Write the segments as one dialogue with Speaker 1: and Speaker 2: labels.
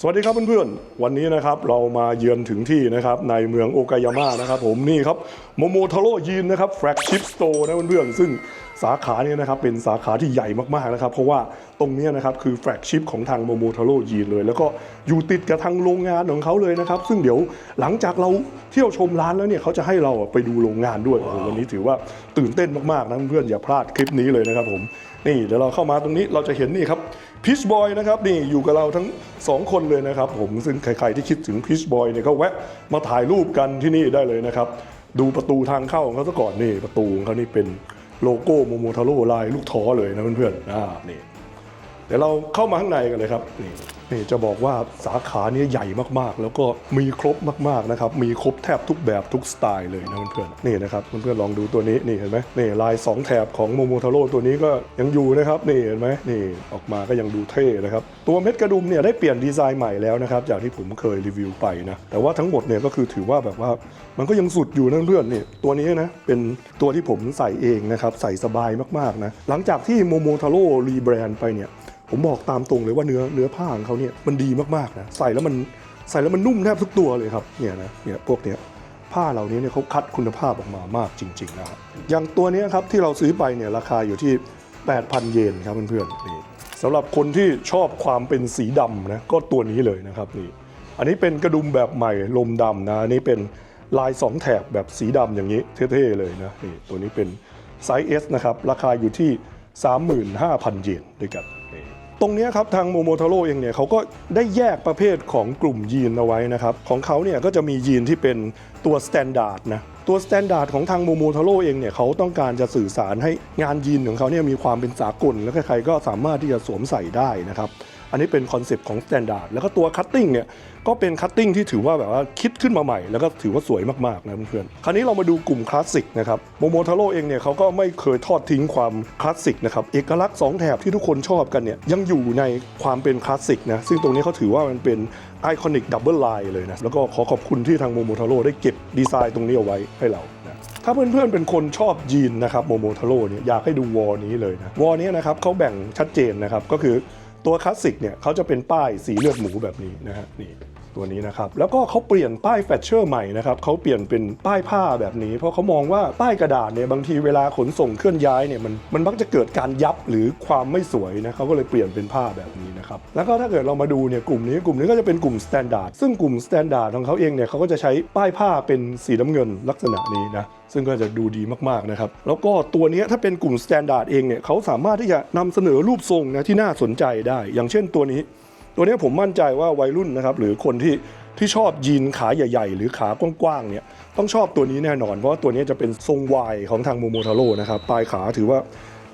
Speaker 1: สวัสดีครับเพื่อนๆ วันนี้นะครับเรามาเยือนถึงที่นะครับในเมืองโอกายาม่านะครับผมนี่ครับโมโมทาโร่ยีนนะครับแฟลกชิพสโตร์นะเพื่อนๆ ซึ่งสาขาเนี่ยนะครับเป็นสาขาที่ใหญ่มากๆนะครับเพราะว่าตรงเนี้ยนะครับคือแฟลกชิพของทางโมโมทาโร่ยีนเลย แล้วก็อยู่ติดกับทางโรงงานของเขาเลยนะครับ ซึ่งเดี๋ยวหลังจากเราเที่ยวชมร้านแล้วเนี่ยเขาจะให้เราไปดูโรงงานด้วยโอ้โหวันนี้ถือว่าตื่นเต้นมากๆนะเพื่อนๆอย่าพลาดคลิปนี้เลยนะครับผมนี่เดี๋ยวเราเข้ามาตรงนี้เราจะเห็นนี่ครับ พีชบอยนะครับนี่อยู่กับเราทั้ง 2 คนเลยนะครับผมซึ่งใครๆที่คิดถึงพีชบอยเนี่ยก็แวะมาถ่ายรูปกันที่นี่ได้เลยนะครับดูประตูทางเข้าของเขาซะก่อนนี่ประตูของเขานี่เป็นโลโก้โมโมทาโร่ลายลูกท้อเลยนะเพื่อนๆอ่านี่เดี๋ยวเราเข้ามาข้างในกันเลยครับนี่ นี่จะบอกว่าสาขาเนี้ใหญ่มากๆ แล้วก็มีครบมากๆนะครับ มีครบแทบทุกแบบทุกสไตล์เลยนะเพื่อนๆนี่นะครับเพื่อนๆลองดูตัวนี้นี่เห็นไหมนี่ลาย 2 แถบของโมโมทาโร่ตัวนี้ก็ยังอยู่นะครับนี่เห็นไหมนี่ออกมาก็ยังดูเท่นะครับตัวเม็ดกระดุมเนี่ยได้เปลี่ยนดีไซน์ใหม่แล้วนะครับจากที่ผมเคยรีวิวไปนะแต่ว่าทั้งหมดเนี่ยก็คือถือว่าแบบว่ามันก็ยังสุดอยู่นะเพื่อนนี่ตัวนี้นะเป็นตัวที่ผมใส่เองนะครับใส่สบายมากๆนะหลังจากที่โมโมทาโร่รีแบรนด์ไปเนี่ย ผมบอกตามตรงเลยว่าเนื้อเนื้อผ้าของเขาเนี่ยมันดีมากๆนะใส่แล้วมันใส่แล้วมันนุ่มแทบทุกตัวเลยครับเนี่ยนะเนี่ยพวกเนี้ยผ้าเหล่านี้เนี่ยเขาคัดคุณภาพออกมามากจริงๆนะครับอย่างตัวนี้ครับที่เราซื้อไปเนี่ยราคาอยู่ที่ 8,000 เยนครับเพื่อนๆนี่สำหรับคนที่ชอบความเป็นสีดำนะก็ตัวนี้เลยนะครับนี่อันนี้เป็นกระดุมแบบใหม่ลมดำนะอันนี้เป็นลาย 2 แถบแบบสีดำอย่างนี้เท่ๆเลยนะนี่ตัวนี้เป็นไซส์ S นะครับราคาอยู่ที่ 35,000 เยนด้วยกันนี่ ตรงนี้ครับทางโมโมทาโร่เองเนี่ยเขาก็ได้แยกประเภทของกลุ่มยีนเอาไว้นะครับ ของเขาเนี่ยก็จะมียีนที่เป็นตัวสแตนดาร์ดนะตัวสแตนดาร์ดของทางโมโมทาโร่เองเนี่ยเขาต้องการจะสื่อสารให้งานยีนของเขาเนี่ยมีความเป็นสากล และใครๆก็สามารถที่จะสวมใส่ได้นะครับ อันนี้เป็นคอนเซปต์ของสแตนดาร์ดแล้วก็ตัวคัตติ้งเนี่ยก็เป็นคัตติ้งที่ถือว่าแบบว่าคิดขึ้นมาใหม่ แล้วก็ถือว่าสวยมากๆนะเพื่อนๆคราวนี้เรามาดูกลุ่มคลาสสิกนะครับโมโมทาโร่เองเนี่ยเขาก็ไม่เคยทอดทิ้งความคลาสสิกนะครับเอกลักษณ์สองแถบที่ทุกคนชอบกันเนี่ยยังอยู่ในความเป็นคลาสสิกนะซึ่งตรงนี้เขาถือว่ามันเป็นไอคอนิกดับเบิลไลน์เลยนะแล้วก็ขอขอบคุณที่ทางโมโมทาโร่ได้เก็บดีไซน์ตรงนี้เอาไว้ให้เราถ้าเพื่อนๆ เป็นคนชอบยีนนะครับโมโมทาโร่เนี่ยอยากให้ดูวอลนี้เลยนะวอลนี้นะครับเขาแบ่งชัดเจนนะครับก็คือ ตัวคลาสสิกเนี่ยเขาจะเป็นป้ายสีเลือดหมูแบบนี้นะฮะนี่ ตัวนี้นะครับ แล้วก็เขาเปลี่ยนป้ายแฟชเชอร์ใหม่นะครับเขาเปลี่ยนเป็นป้ายผ้าแบบนี้ เพราะเขามองว่าป้ายกระดาษเนี่ยบางทีเวลาขนส่งเคลื่อนย้ายเนี่ยมันมันมักจะเกิดการยับหรือความไม่สวยนะเขาก็เลยเปลี่ยนเป็นผ้าแบบนี้นะครับแล้วก็ถ้าเกิดเรามาดูเนี่ยกลุ่มนี้กลุ่มนี้ก็จะเป็นกลุ่มสแตนดาร์ดซึ่งกลุ่มสแตนดาร์ดของเขาเองเนี่ยเขาก็จะใช้ป้ายผ้าเป็นสีน้ำเงินลักษณะนี้นะซึ่งก็จะดูดีมากๆนะครับแล้วก็ตัวนี้ถ้าเป็นกลุ่มสแตนดาร์ดเองเนี่ยเขาสามารถที่จะนำเสนอรูปทรงนะที่น่าสนใจได้ อย่างเช่นตัวนี้ ตัวนี้ผมมั่นใจว่าวัยรุ่นนะครับหรือคนที่ที่ชอบยีนขาใหญ่ ๆ หรือขากว้างๆเนี่ยต้องชอบตัวนี้แน่นอน เพราะว่าตัวนี้จะเป็นทรงวายของทางโมโมทาโร่นะครับปลายขาถือว่า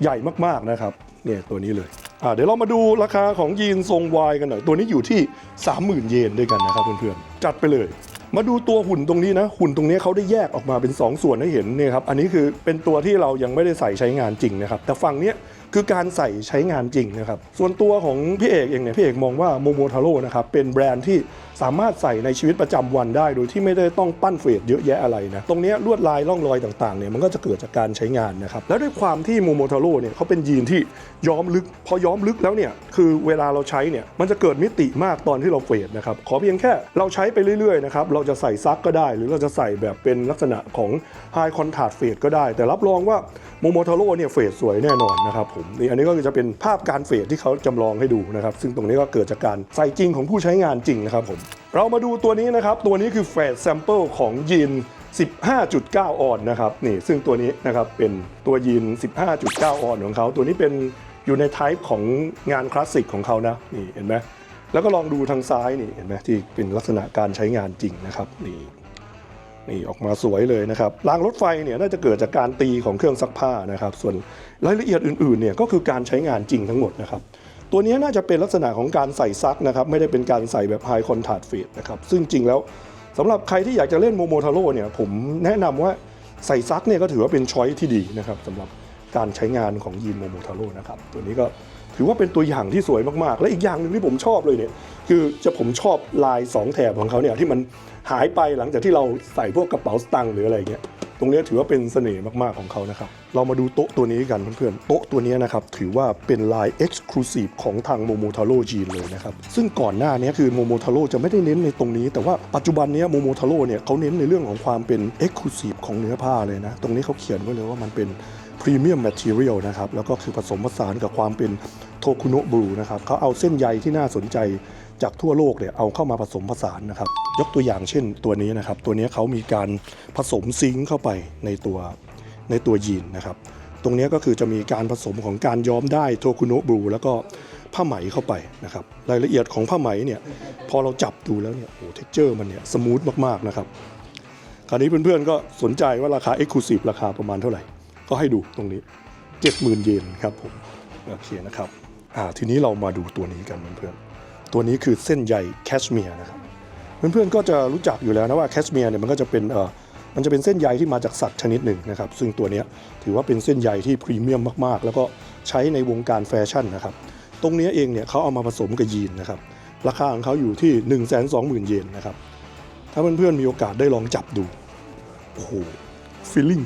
Speaker 1: ใหญ่มากๆนะครับเนี่ยตัวนี้เลยอ่าเดี๋ยวเรามาดูราคาของยีนทรงวายกันหน่อย ตัวนี้อยู่ที่ 30,000 เยนด้วยกันนะครับเพื่อนๆจัดไปเลย มาดูตัวหุ่นตรงนี้นะ หุ่นตรงนี้เขาได้แยกออกมาเป็น 2 ส่วนให้เห็นเนี่ยครับอันนี้คือเป็นตัวที่เรายังไม่ได้ใส่ใช้งานจริงนะครับแต่ฝั่งเนี้ย คือการใส่ใช้งานจริงนะครับ ส่วนตัวของพี่เอกเองเนี่ยพี่เอกมองว่าโมโมทาโร่นะครับเป็นแบรนด์ที่สามารถใส่ในชีวิตประจำวันได้ โดยที่ไม่ได้ต้องปั้นเฟดเยอะแยะอะไรนะตรงนี้ลวดลายร่องรอยต่างๆเนี่ยมันก็จะเกิดจากการใช้งานนะครับแล้วด้วยความที่โมโมทาโร่เนี่ยเขาเป็นยีนที่ย้อมลึก พอย้อมลึกแล้วเนี่ยคือเวลาเราใช้เนี่ยมันจะเกิดมิติมากตอนที่เราเฟดนะครับขอเพียงแค่เราใช้ไปเรื่อยๆนะครับเราจะใส่ซักก็ได้ หรือเราจะใส่แบบเป็นลักษณะของ High Contact Fade ก็ได้ แต่รับรองว่าโมโมทาโร่เนี่ยเฟดสวยแน่นอนนะครับผมนี่อันนี้ก็จะเป็นภาพการเฟดที่เขาจำลองให้ดูนะครับ ซึ่งตรงนี้ก็เกิดจากการใส่จริงของผู้ใช้งานจริงนะครับผมเรามาดูตัวนี้นะครับ ตัวนี้คือเฟดแซมเปิลของยีน15.9 ออนนะครับนี่ซึ่งตัวนี้นะครับเป็นตัวยีน 15.9 ออนของเขา ตัวนี้เป็นอยู่ในไทป์ของงานคลาสสิกของเขานะนี่เห็นไหมแล้วก็ลองดูทางซ้ายนี่เห็นไหมที่เป็นลักษณะการใช้งานจริงนะครับนี่ นี่ออกมาสวยเลยนะครับรางรถไฟเนี่ยน่าจะเกิดจากการตีของเครื่องซักผ้านะครับ ส่วนรายละเอียดอื่นๆเนี่ยก็คือการใช้งานจริงทั้งหมดนะครับตัวนี้น่าจะเป็นลักษณะของการใส่ซักนะครับไม่ได้เป็นการใส่แบบ High Contact Fade นะครับซึ่งจริงแล้วสำหรับใครที่อยากจะเล่นโมโมทาโร่เนี่ยผมแนะนำว่าใส่ซักเนี่ยก็ถือว่าเป็นช้อยที่ดีนะครับสำหรับการใช้งานของยีนโมโมทาโร่นะครับตัวนี้ก็ ถือว่าเป็นตัวอย่างที่สวยมากๆ และอีกอย่างหนึ่งที่ผมชอบเลยเนี่ยคือจะผมชอบลาย 2 แถบของเขาเนี่ยที่มันหายไปหลังจากที่เราใส่พวกกระเป๋าสตางค์หรืออะไรเงี้ยตรงนี้ถือว่าเป็นเสน่ห์มากๆของเขานะครับ เรามาดูโต๊ะตัวนี้กันเพื่อนๆ โต๊ะตัวนี้นะครับถือว่าเป็นลาย Exclusive ของทางโมโมทาโร่จีนเลยนะครับ ซึ่งก่อนหน้านี้คือโมโมทาโร่จะไม่ได้เน้นในตรงนี้ แต่ว่าปัจจุบันนี้โมโมทาโร่เนี่ยเขาเน้นในเรื่องของความเป็น Exclusive ของเนื้อผ้าเลยนะ ตรงนี้เขาเขียนไว้เลยว่ามันเป็น พรีเมียมแมทเทียลนะครับแล้วก็คือผสมผสานกับความเป็นโทคุโนบลูนะครับเขาเอาเส้นใยที่น่าสนใจจากทั่วโลกเนี่ยเอาเข้ามาผสมผสานนะครับ ยกตัวอย่างเช่นตัวนี้นะครับ ตัวนี้เขามีการผสมซิงค์เข้าไปในตัวในตัวยีนนะครับ ตรงนี้ก็คือจะมีการผสมของการย้อมได้โทคุโนบลูแล้วก็ผ้าไหมเข้าไปนะครับรายละเอียดของผ้าไหมเนี่ยพอเราจับดูแล้วเนี่ยโอ้เท็กเจอร์มันเนี่ยสมูทมากๆนะครับคราวนี้เพื่อนๆก็สนใจว่าราคา Exclusive ราคาประมาณเท่าไหร่ ก็ให้ดูตรงนี้ 70,000 เยนครับผมโอเคนะครับอ่าทีนี้เรามาดูตัวนี้กันเพื่อนๆตัวนี้คือเส้นใยแคชเมียร์นะครับเพื่อนๆก็จะรู้จักอยู่แล้วนะว่าแคชเมียร์เนี่ยมันก็จะเป็นเอ่อมันจะเป็นเส้นใยที่มาจากสัตว์ชนิดหนึ่งนะครับ ซึ่งตัวนี้ถือว่าเป็นเส้นใยที่พรีเมียมมากๆ แล้วก็ใช้ในวงการแฟชั่นนะครับ ตรงนี้เองเนี่ยเขาเอามาผสมกับยีนนะครับ ราคาของเขาอยู่ที่ 1 2 0 0 0 0 เยนนะครับ ถ้าเพื่อนๆมีโอกาสได้ลองจับดู โอ้โหฟีลลิ่ง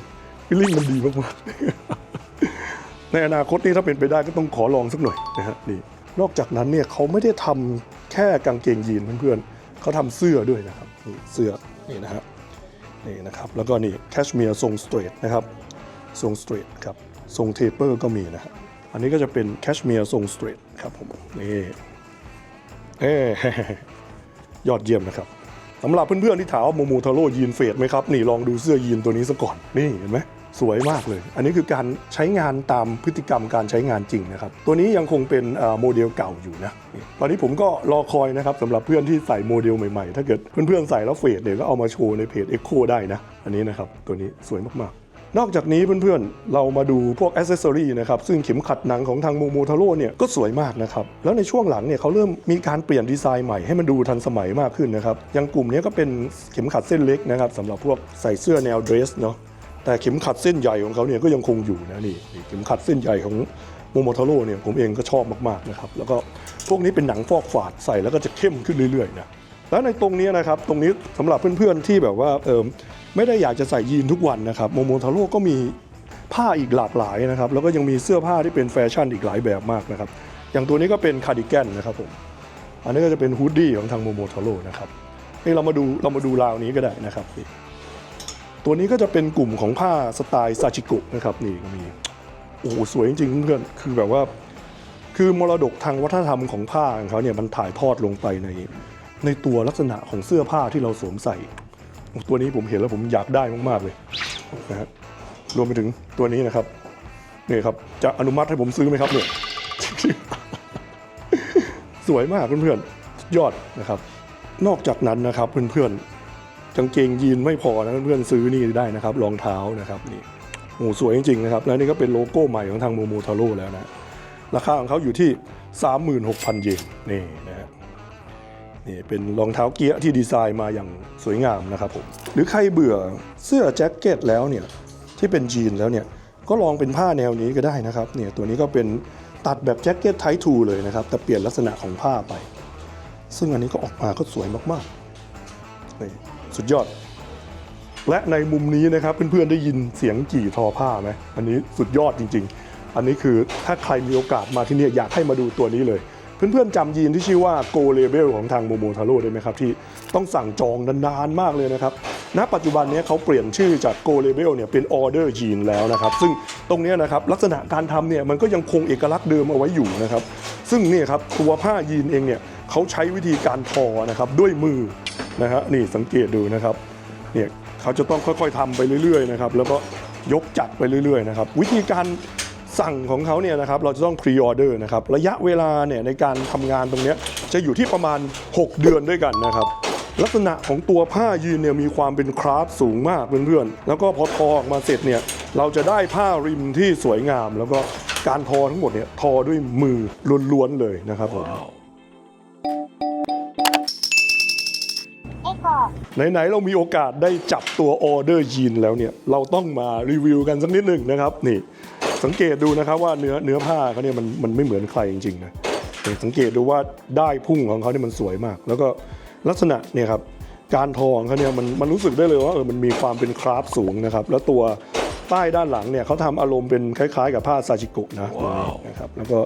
Speaker 1: ฟีลลิ่งมันดีมากๆ ในอนาคตนี่ถ้าเป็นไปได้ก็ต้องขอลองสักหน่อยนะฮะนี่นอกจากนั้นเนี่ยเขาไม่ได้ทำแค่กางเกงยีนเพื่อนๆเขาทำเสื้อด้วยนะครับนี่เสื้อนี่นะฮะนี่นะครับแล้วก็นี่แคชเมียร์ทรงสเตรทนะครับทรงสเตรทครับทรงเทเปอร์ก็มีนะฮะอันนี้ก็จะเป็นแคชเมียร์ทรงสเตรทครับผมนี่เอ้ยอดเยี่ยมนะครับสำหรับเพื่อนๆที่ถามว่าโมโมทาโร่ยีนเฟดไหมครับ นี่ลองดูเสื้อยีนตัวนี้ซะก่อน นี่เห็นไหม สวยมากเลย อันนี้คือการใช้งานตามพฤติกรรมการใช้งานจริงนะครับ ตัวนี้ยังคงเป็นโมเดลเก่าอยู่นะ ตอนนี้ผมก็รอคอยนะครับสำหรับเพื่อนที่ใส่โมเดลใหม่ๆ ถ้าเกิดเพื่อนๆใส่แล้วเฟดเดี๋ยวก็เอามาโชว์ในเพจ Echo ได้นะ อันนี้นะครับ ตัวนี้สวยมากๆนอกจากนี้เพื่อนๆ เรามาดูพวกอ c เซสซอรีนะครับ ซึ่งเข็มขัดหนังของทางโมโมทาโร่เนี่ยก็สวยมากนะครับ แล้วในช่วงหลังเนี่ยเขาเริ่มมีการเปลี่ยนดีไซน์ใหม่ให้มันดูทันสมัยมากขึ้นนะครับอย่างกลุ่มนี้ก็เป็นเข็มขัดเส้นเล็กนะครับสำหรับพวกใส่เสื้อแนวเดรสเนาะ แต่เข็มขัดเส้นใหญ่ของเขาเนี่ยก็ยังคงอยู่นะนี่เข็มขัดเส้นใหญ่ของโมโมทาโร่เนี่ยผมเองก็ชอบมากๆนะครับแล้วก็พวกนี้เป็นหนังฟอกฝาดใส่แล้วก็จะเข้มขึ้นเรื่อยๆนะแล้วในตรงนี้นะครับตรงนี้สำหรับเพื่อนๆที่แบบว่าเออไม่ได้อยากจะใส่ยีนทุกวันนะครับโมโมทาโร่ก็มีผ้าอีกหลากหลายนะครับแล้วก็ยังมีเสื้อผ้าที่เป็นแฟชั่นอีกหลายแบบมากนะครับอย่างตัวนี้ก็เป็นคาร์ดิแกนนะครับผมอันนี้ก็จะเป็นฮูดดี้ของทางโมโมทาโร่นะครับนี่เรามาดูเรามาดูราวนี้ก็ได้นะครับ ตัวนี้ก็จะเป็นกลุ่มของผ้าสไตล์ซาชิกุนะครับนี่ก็มีโอ้โหสวยจริงๆเพื่อนๆคือแบบว่า คือมรดกทางวัฒนธรรมของผ้าของเขาเนี่ยมันถ่ายทอดลงไปใน ในตัวลักษณะของเสื้อผ้าที่เราสวมใส่ ตัวนี้ผมเห็นแล้วผมอยากได้มากๆเลยนะฮะรวมไปถึงตัวนี้นะครับนี่ครับจะอนุมัติให้ผมซื้อไหมครับเนี่ยสวยมากเพื่อนๆยอดนะครับ นอกจากนั้นนะครับเพื่อนๆ กางเกงยีนไม่พอนะเพื่อนซื้อนี่ได้นะครับรองเท้านะครับนี่โอ้สวยจริงๆนะครับแล้วนี่ก็เป็นโลโก้ใหม่ของทางโมโมทาโร่แล้วนะราคาของเขาอยู่ที่ 36,000 เยนนี่นะฮะนี่เป็นรองเท้าเกียร์ที่ดีไซน์มาอย่างสวยงามนะครับผมหรือใครเบื่อเสื้อแจ็คเก็ตแล้วเนี่ยที่เป็นยีนแล้วเนี่ยก็ลองเป็นผ้าแนวนี้ก็ได้นะครับเนี่ยตัวนี้ก็เป็นตัดแบบแจ็คเก็ตไททูเลยนะครับแต่เปลี่ยนลักษณะของผ้าไป ซึ่งอันนี้ก็ออกมาก็สวยมากๆนี่ สุดยอด และในมุมนี้นะครับเพื่อนๆได้ยินเสียงกี่ทอผ้าไหมอันนี้สุดยอดจริง ๆ อันนี้คือถ้าใครมีโอกาสมาที่นี่อยากให้มาดูตัวนี้เลย เพื่อนๆจำยีนที่ชื่อว่า Go Label ของทางโมโมทาโร่ได้ไหมครับ ที่ต้องสั่งจองนานๆมากเลยนะครับณปัจจุบันนี้เขาเปลี่ยนชื่อจาก Go Label เนี่ยเป็น Order Jean แล้วนะครับ ซึ่งตรงนี้นะครับลักษณะการทำเนี่ยมันก็ยังคงเอกลักษณ์เดิมเอาไว้อยู่นะครับ ซึ่งนี่ครับตัวผ้ายีนเองเนี่ยเขาใช้วิธีการทอนะครับด้วยมือ นะฮะนี่สังเกตดูนะครับเนี่ยเขาจะต้องค่อยๆทำไปเรื่อยๆนะครับแล้วก็ยกจัดไปเรื่อยๆนะครับวิธีการสั่งของเขาเนี่ยนะครับเราจะต้องพรีออเดอร์นะครับระยะเวลาเนี่ยในการทำงานตรงนี้จะอยู่ที่ประมาณ 6 เดือนด้วยกันนะครับลักษณะของตัวผ้ายีนเนี่ยมีความเป็นคราฟสูงมากเพื่อนๆ แล้วก็พอทอออกมาเสร็จเนี่ยเราจะได้ผ้าริมที่สวยงาม แล้วก็การทอทั้งหมดเนี่ยทอด้วยมือล้วนๆเลยนะครับผม ไหนๆเรามีโอกาสได้จับตัวออเดอร์ยีนแล้วเนี่ยเราต้องมารีวิวกันสักนิดหนึ่งนะครับนี่สสังเกตดูนะครับว่าเนื้อเนื้อผ้าเขาเนี่ยมันมันไม่เหมือนใครจริงๆนะแต่สังเกตดูว่าได้ายพุ่งของเขาเนี่ยมันสวยมาก แล้วก็ลักษณะเนี่ยครับการทอของเขาเนี่ยมันมันรู้สึกได้เลยว่าเออมันมีความเป็นคราฟต์สูงนะครับแล้วตัวใต้ด้านหลังเนี่ยเขาทำอารมณ์เป็นคล้ายๆ กับผ้าซาจิโกะนะตรงนี้นะครับแล้วก็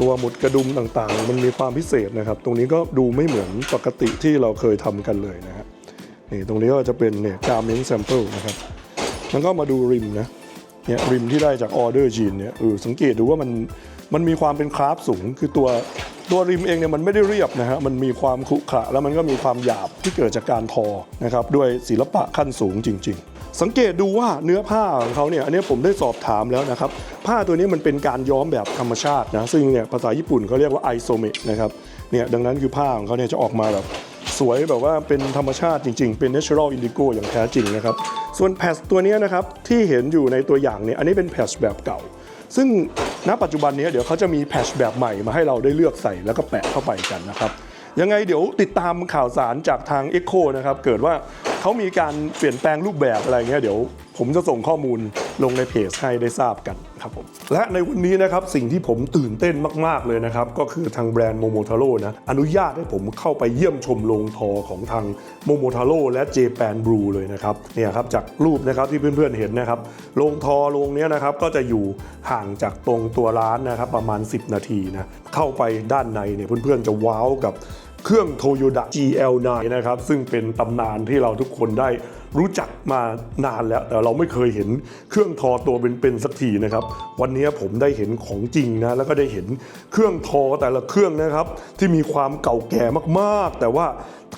Speaker 1: ตัวหมุดกระดุมต่างๆ มันมีความพิเศษนะครับ ตรงนี้ก็ดูไม่เหมือนปกติที่เราเคยทำกันเลยนะฮะนี่ตรงนี้ก็จะเป็นเนี่ยการเมนต์แซมเปิลนะครับมันก็มาดูริมนะเนี่ยริมที่ได้จากออเดอร์จีนเนี่ยเออสังเกตดูว่ามันมันมีความเป็นคราฟสูง คือตัว ตัวริมเองเนี่ยมันไม่ได้เรียบนะฮะมันมีความขรุขระแล้วมันก็มีความหยาบที่เกิดจากการทอนะครับด้วยศิลปะขั้นสูงจริง ๆ สังเกตดูว่าเนื้อผ้าของเขาเนี่ยอันนี้ผมได้สอบถามแล้วนะครับผ้าตัวนี้มันเป็นการย้อมแบบธรรมชาตินะซึ่งเนี่ยภาษาญี่ปุ่นเขาเรียกว่าไอโซเมะนะครับเนี่ยดังนั้นคือผ้าของเขาเนี่ยจะออกมาแบบสวยแบบว่าเป็นธรรมชาติจริง ๆ เป็น natural indigo อย่างแท้จริงนะครับ ส่วนแพชตัวนี้นะครับที่เห็นอยู่ในตัวอย่างเนี่ยอันนี้เป็นแพชแบบเก่า ซึ่งณปัจจุบันนี้เดี๋ยวเขาจะมีแพชแบบใหม่มาให้เราได้เลือกใส่แล้วก็แปะเข้าไปกันนะครับยังไงเดี๋ยวติดตามข่าวสารจากทาง Echo นะครับ เกิดว่า เขามีการเปลี่ยนแปลงรูปแบบอะไรเงี้ยเดี๋ยว ผมจะส่งข้อมูลลงในเพจให้ได้ทราบกันครับผมและในวันนี้นะครับสิ่งที่ผมตื่นเต้นมาก ๆ เลยนะครับ ก็คือทางแบรนด์โมโมทาโร่นะอนุญาตให้ผมเข้าไปเยี่ยมชมโรงทอของทางโมโมทาโร่และเจแปนบลูเลยนะครับเนี่ยครับจากรูปนะครับที่เพื่อนๆเห็นนะครับโรงทอโรงเนี้ยนะครับก็จะอยู่ห่างจากตรงตัวร้านนะครับประมาณ 10 นาทีนะเข้าไปด้านในเนี่ยเพื่อนๆจะว้าวกับ เครื่องโตโยดะ GL9 นะครับ ซึ่งเป็นตำนานที่เราทุกคนได้รู้จักมานานแล้ว แต่เราไม่เคยเห็นเครื่องทอตัวเป็นๆสักทีนะครับ วันนี้ผมได้เห็นของจริงนะ แล้วก็ได้เห็นเครื่องทอแต่ละเครื่องนะครับ ที่มีความเก่าแก่มากๆ แต่ว่า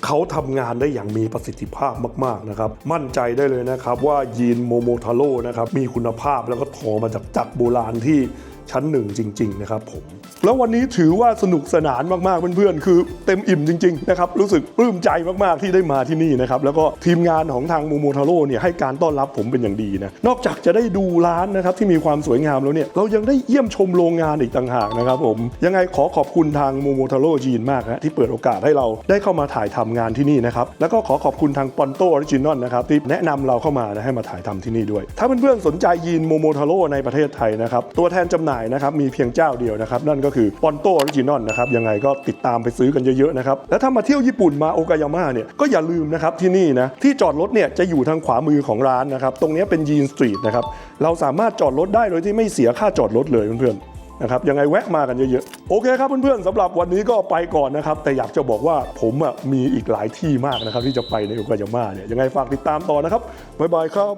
Speaker 1: เขาทำงานได้อย่างมีประสิทธิภาพมากๆนะครับ มั่นใจได้เลยนะครับว่ายีนโมโมทาโร่นะครับ มีคุณภาพแล้วก็ทอมาจากจักรโบราณที่ ชั้นหนึ่งจริง ๆ นะครับผม แล้ววันนี้ถือว่าสนุกสนานมากๆเพื่อนๆคือเต็มอิ่มจริง ๆ นะครับ รู้สึกปลื้มใจมากๆที่ได้มาที่นี่นะครับ แล้วก็ทีมงานของทางโมโมทาโร่เนี่ยให้การต้อนรับผมเป็นอย่างดีนะ นอกจากจะได้ดูร้านนะครับที่มีความสวยงามแล้วเนี่ยเรายังได้เยี่ยมชมโรงงานอีกต่างหากนะครับผมยังไงขอขอบคุณทางโมโมทาโร่จีนมากนะที่เปิดโอกาสให้เราได้เข้ามาถ่ายทำงานที่นี่นะครับแล้วก็ขอขอบคุณทางปอนโตออริจินอลนะครับที่แนะนำเราเข้ามานะให้มาถ่ายทำที่นี่ด้วย ถ้าเพื่อนๆสนใจยีนโมโมทาโร่ในประเทศไทยนะครับตัวแทนจำหน่ายนะครับมีเพียงเจ้าเดียวนะครับนั่นก็คือปอนโตออริจินอลนะครับยังไงก็ติดตามไปซื้อกันเยอะๆนะครับแล้วถ้ามาเที่ยวญี่ปุ่นมาโอกายาม่าเนี่ยก็อย่าลืมนะครับที่นี่นะที่จอดรถเนี่ยจะอยู่ทางขวามือของร้านนะครับตรงนี้เป็นยีนสตรีทนะครับเราสามารถจอดรถได้โดยที่ไม่เสียค่าจอดรถเลยเพื่อนๆนะครับยังไงแวะมากันเยอะๆ โอเคครับเพื่อนๆสำหรับวันนี้ก็ไปก่อนนะครับ แต่อยากจะบอกว่าผมมีอีกหลายที่มากนะครับ ที่จะไปในโอกายาม่าเนี่ยยังไงฝากติดตามต่อนะครับ บ๊ายบายครับ